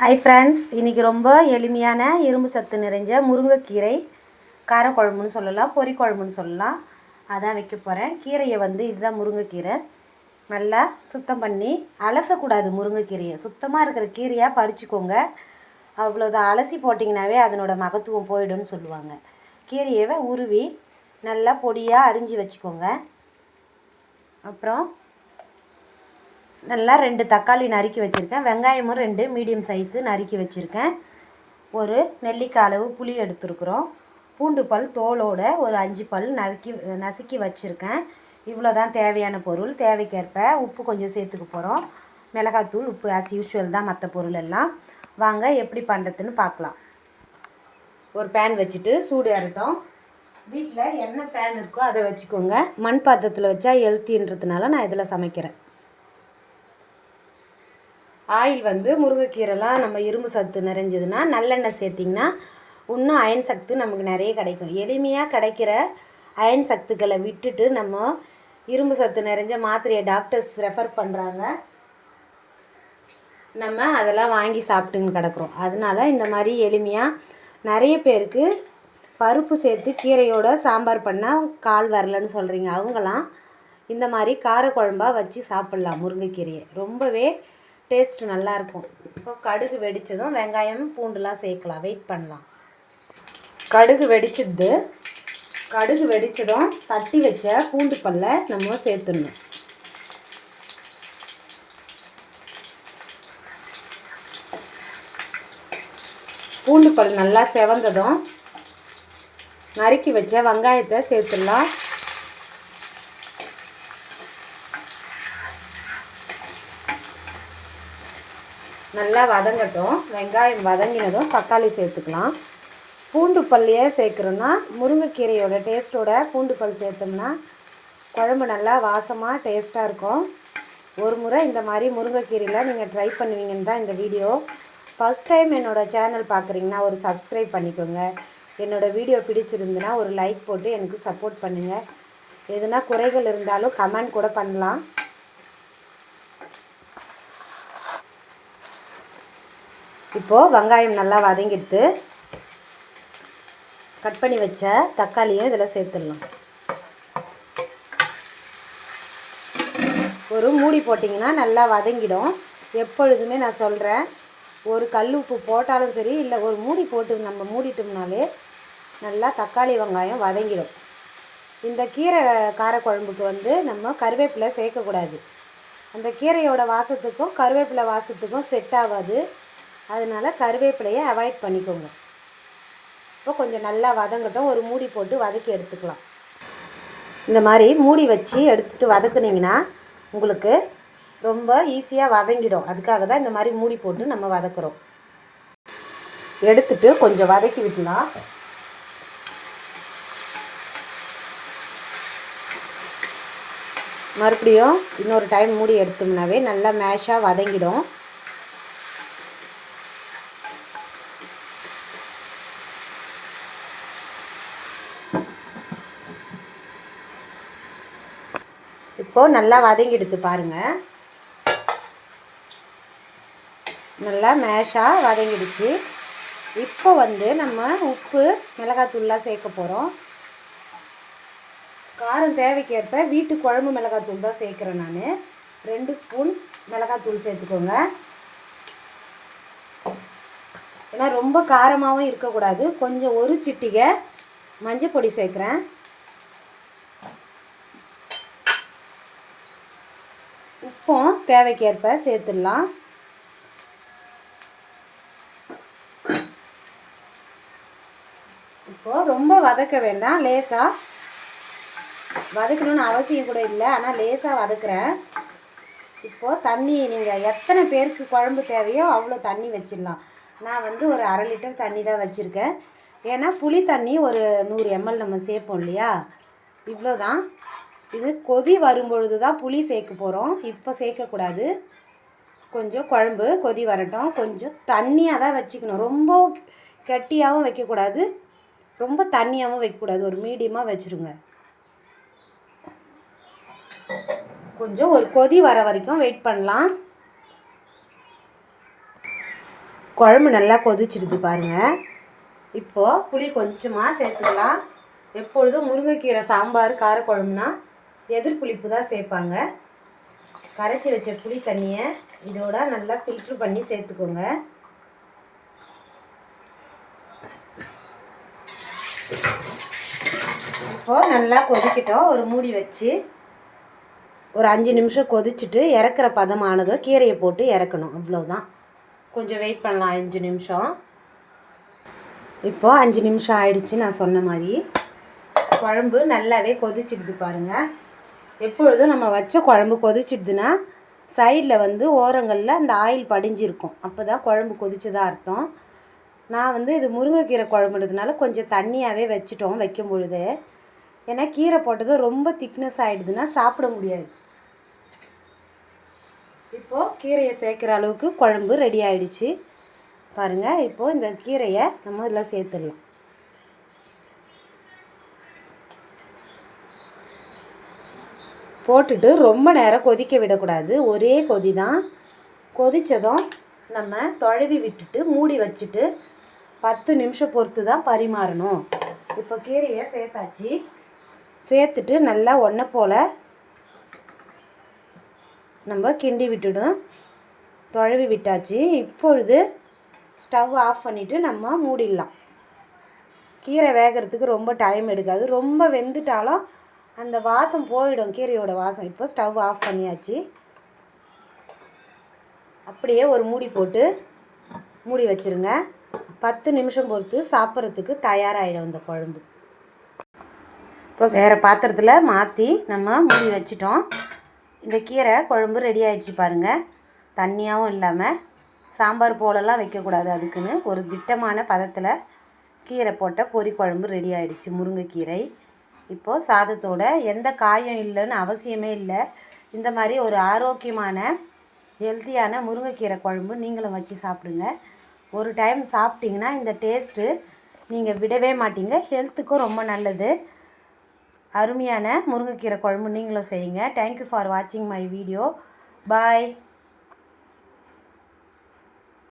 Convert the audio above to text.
Hi friends இன்றைக்கி ரொம்ப எளிமையான இரும்பு சத்து நிறைஞ்ச முருங்கைக்கீரை காரக்குழம்புன்னு சொல்லலாம் பொரி குழம்புன்னு சொல்லலாம். அதான் வைக்க போகிறேன் கீரையை வந்து இதுதான் முருங்கைக்கீரை. நல்லா சுத்தம் பண்ணி அலசக்கூடாது முருங்கைக்கீரையை. சுத்தமாக இருக்கிற கீரையாக பறிச்சுக்கோங்க. அவ்வளோதான் அலசி போட்டிங்கனாவே அதனோட மகத்துவம் போயிடும்னு சொல்லுவாங்க. கீரையை உருவி நல்லா பொடியாக அரிஞ்சு வச்சுக்கோங்க. அப்புறம் நல்லா ரெண்டு தக்காளி நறுக்கி வச்சுருக்கேன். வெங்காயமும் ரெண்டு மீடியம் சைஸு நறுக்கி வச்சுருக்கேன். ஒரு நெல்லிக்காய் அளவு புளி எடுத்துருக்குறோம். பூண்டு பல் தோலோட ஒரு அஞ்சு பல் நறுக்கி நசுக்கி வச்சுருக்கேன். இவ்வளோ தான் தேவையான பொருள். தேவைக்கேற்ப உப்பு கொஞ்சம் சேர்த்துக்க போகிறோம் மிளகாத்தூள் உப்பு ஆஸ் யூஷுவல் தான் மற்ற பொருள் எல்லாம். வாங்க எப்படி பண்ணுறதுன்னு பார்க்கலாம். ஒரு பேன் வச்சுட்டு சூடு ஏறட்டும் வீட்டில் என்ன பேன் இருக்கோ அதை வச்சுக்கோங்க. மண் பாத்திரத்தில் வச்சா ஹெல்த்தின்றதுனால நான் இதில் சமைக்கிறேன். ஆயில் வந்து முருங்கைக்கீரைலாம் நம்ம இரும்பு சத்து நிறைஞ்சதுன்னா நல்லெண்ணெய் சேர்த்திங்கன்னா இன்னும் அயன் சத்து நமக்கு நிறைய கிடைக்கும். எளிமையாக கிடைக்கிற அயன் சத்துக்களை விட்டுட்டு நம்ம இரும்பு சத்து நிறைஞ்ச மாத்திரையை டாக்டர்ஸ் ரெஃபர் பண்ணுறாங்க நம்ம அதெல்லாம் வாங்கி சாப்பிட்டுன்னு கிடக்குறோம். அதனால இந்த மாதிரி எளிமையாக நிறைய பேருக்கு பருப்பு சேர்த்து கீரையோட சாம்பார் பண்ணால் கால் வரலன்னு சொல்கிறீங்க அவங்களாம் இந்த மாதிரி காரக்குழம்பா வச்சு சாப்பிட்லாம் முருங்கைக்கீரையை. ரொம்பவே டேஸ்ட் நல்லாயிருக்கும் இப்போ கடுகு வெடித்ததும் வெங்காயம் பூண்டுலாம் சேர்க்கலாம். வெயிட் பண்ணலாம். கடுகு வெடிச்சிடுது. கடுகு வெடித்ததும் தட்டி வச்ச பூண்டு பல்லை நம்ம சேர்த்துடணும். பூண்டு பல் நல்லா செவந்ததும் நறுக்கி வச்ச வெங்காயத்தை சேர்த்துடலாம். நல்லா வதங்கட்டும். வெங்காயம் வதங்கினதும் தக்காளி சேர்த்துக்கலாம். பூண்டு பல்லையே சேர்க்குறோன்னா முருங்கைக்கீரையோட டேஸ்ட்டோட பூண்டு பல் சேர்த்தோம்னா குழம்பு நல்லா வாசமாக டேஸ்ட்டாக இருக்கும். ஒரு முறை இந்த மாதிரி முருங்கைக்கீரையில் நீங்கள் ட்ரை பண்ணுவீங்கன்னு தான் இந்த வீடியோ. ஃபஸ்ட் டைம் என்னோடய சேனல் பார்க்குறீங்கன்னா ஒரு சப்ஸ்கிரைப் பண்ணிக்கோங்க. என்னோடய வீடியோ பிடிச்சிருந்துன்னா ஒரு லைக் போட்டு எனக்கு சப்போர்ட் பண்ணுங்கள் எதுனா குறைகள் இருந்தாலும் கமெண்ட் கூட பண்ணலாம். இப்போது வெங்காயம் நல்லா வதங்கிடுத்து கட் பண்ணி வச்ச தக்காளியும் இதில் சேர்த்துடலாம். ஒரு மூடி போட்டிங்கன்னா நல்லா வதங்கிடும். எப்பொழுதுமே நான் சொல்கிறேன் ஒரு கல் உப்பு போட்டாலும் சரி இல்லை ஒரு மூடி போட்டு நம்ம மூடிட்டோம்னாலே நல்லா தக்காளி வெங்காயம் வதங்கிடும். இந்த கீரை காரக்குழம்புக்கு வந்து நம்ம கருவேப்பிலை சேர்க்கக்கூடாது. அந்த கீரையோட வாசத்துக்கும் கருவேப்பிலை வாசத்துக்கும் செட் ஆகாது. அதனால் கருவேப்பிலையை அவாய்ட் பண்ணிக்கோங்க. இப்போ கொஞ்சம் நல்லா வதங்கட்டும். ஒரு மூடி போட்டு வதக்கி எடுத்துக்கலாம். இந்த மாதிரி மூடி வச்சு எடுத்துகிட்டு வதக்குனிங்கன்னா உங்களுக்கு ரொம்ப ஈஸியாக வதங்கிடும். அதுக்காக தான் இந்த மாதிரி மூடி போட்டு நம்ம வதக்குறோம். எடுத்துட்டு கொஞ்சம் வதக்கி விடலாம் மறுபடியும் இன்னொரு டைம் மூடி எடுத்தோம்னாவே நல்லா மேஷாக வதங்கிடும். இப்போது நல்லா வதங்கிடுது பாருங்கள் நல்லா மேஷாக வதங்கிடுச்சு. இப்போ வந்து நம்ம உப்பு மிளகாத்தூள்லாம் சேர்க்க போகிறோம் காரம் தேவைக்கேற்ப வீட்டு குழம்பு மிளகாத்தூள் தான் சேர்க்குறேன் நான். ரெண்டு ஸ்பூன் மிளகாத்தூள் சேர்த்துக்கோங்க. ஆனால் ரொம்ப காரமாகவும் இருக்கக்கூடாது. கொஞ்சம் ஒரு சிட்டிகை மஞ்சள் பொடி சேர்க்குறேன். உப்பும் தேவைக்கேற்ப சேர்த்துடலாம். இப்போது ரொம்ப வதக்க வேண்டாம். லேசாக வதக்கணும்னு அவசியம் கூட இல்லை. ஆனால் லேசாக வதக்குறேன். இப்போது தண்ணி நீங்கள் எத்தனை பேருக்கு குழம்பு தேவையோ அவ்வளோ தண்ணி வச்சிடலாம். நான் வந்து ஒரு அரை லிட்டர் தண்ணி தான் வச்சுருக்கேன். ஏன்னா புளி தண்ணி ஒரு நூறு எம்எல் நம்ம சேர்ப்போம் இல்லையா? இவ்வளோ தான் இது கொதி வரும்பொழுது தான் புளி சேர்க்க போகிறோம் இப்போ சேர்க்கக்கூடாது கொஞ்சம் குழம்பு கொதி வரட்டும். கொஞ்சம் தண்ணியாக தான் வச்சுக்கணும். ரொம்ப கெட்டியாகவும் வைக்கக்கூடாது ரொம்ப தண்ணியாகவும் வைக்கக்கூடாது ஒரு மீடியமாக வச்சுருங்க. கொஞ்சம் ஒரு கொதி வர வரைக்கும் வெயிட் பண்ணலாம். குழம்பு நல்லா கொதிச்சிடுது பாருங்கள் இப்போது புளி கொஞ்சமாக சேர்த்துக்கலாம். எப்பொழுதும் முருங்கைக்கீரை சாம்பார் காரக்குழம்புனா எதிர் புளிப்பு தான் சேர்ப்பாங்க. கரைச்சி வச்ச புளி தண்ணியை இதோட நல்லா ஃபில்ட்ரு பண்ணி சேர்த்துக்கோங்க. இப்போது நல்லா கொதிக்கிட்டோம். ஒரு மூடி வச்சு ஒரு அஞ்சு நிமிஷம் கொதிச்சுட்டு இறக்குற பதமானதோ கீரையை போட்டு இறக்கணும். அவ்வளோதான் கொஞ்சம் வெயிட் பண்ணலாம் அஞ்சு நிமிஷம். இப்போது அஞ்சு நிமிஷம் ஆயிடுச்சு நான் சொன்ன மாதிரி. குழம்பு நல்லாவே கொதிச்சிடுது பாருங்கள் எப்பொழுதும் நம்ம வச்ச குழம்பு கொதிச்சிடுதுன்னா சைடில் வந்து ஓரங்களில் அந்த ஆயில் படிஞ்சிருக்கும். அப்போ தான் குழம்பு கொதிச்சதா அர்த்தம். நான் வந்து இது முருங்கைக்கீரை குழம்புன்றதுனால கொஞ்சம் தண்ணியாகவே வச்சுட்டோம் வைக்கும் பொழுது ஏன்னா கீரை போட்டது ரொம்ப திக்னஸ் ஆகிடுதுன்னா சாப்பிட முடியாது. கீரையை சேர்க்குற அளவுக்கு குழம்பு ரெடி ஆகிடுச்சு பாருங்கள் இப்போது இந்த கீரையை நம்ம இதில் சேர்த்துடலாம். போட்டுட்டு ரொம்ப நேரம் கொதிக்க விடக்கூடாது. ஒரே கொதி தான். கொதித்ததும் நம்ம தொழவி விட்டுட்டு மூடி வச்சுட்டு பத்து நிமிஷம் பொறுத்து தான் பரிமாறணும். இப்போ கீரையை சேர்த்தாச்சு. சேர்த்துட்டு நல்லா ஒன்றை போல் நம்ம கிண்டி விட்டுடும். தொழவி விட்டாச்சு. இப்பொழுது ஸ்டவ் ஆஃப் பண்ணிவிட்டு நம்ம மூடிடலாம். கீரை வேகிறதுக்கு ரொம்ப டைம் எடுக்காது. ரொம்ப வெந்துட்டாலும் அந்த வாசம் போயிடும். கீரையோட வாசம். இப்போ ஸ்டவ் ஆஃப் பண்ணியாச்சு. அப்படியே ஒரு மூடி போட்டு மூடி வச்சுருங்க. பத்து நிமிஷம் பொறுத்து சாப்பிட்றதுக்கு தயாராகிடும் இந்த குழம்பு. இப்போ வேறு பாத்திரத்தில் மாற்றி நம்ம மூடி வச்சிட்டோம். இந்த கீரை குழம்பு ரெடி ஆகிடுச்சு பாருங்கள் தண்ணியாகவும் இல்லாமல் சாம்பார் போலெல்லாம் வைக்கக்கூடாது அதுக்குன்னு. ஒரு திட்டமான பதத்தில் கீரை போட்ட பொரி குழம்பு ரெடி ஆகிடுச்சு முருங்கைக்கீரை. இப்போது சாதத்தோட எந்த காயம் இல்லைன்னு அவசியமே இல்லை. இந்த மாதிரி ஒரு ஆரோக்கியமான ஹெல்த்தியான முருங்கைக்கீரை குழம்பு நீங்களும் வச்சு சாப்பிடுங்க. ஒரு டைம் சாப்பிட்டிங்கன்னா இந்த டேஸ்ட்டு நீங்கள் விடவே மாட்டீங்க. ஹெல்த்துக்கும் ரொம்ப நல்லது. அருமையான முருங்கைக்கீரை குழம்பு நீங்களும் செய்யுங்க. தேங்க்யூ ஃபார் வாட்சிங் மை வீடியோ பாய்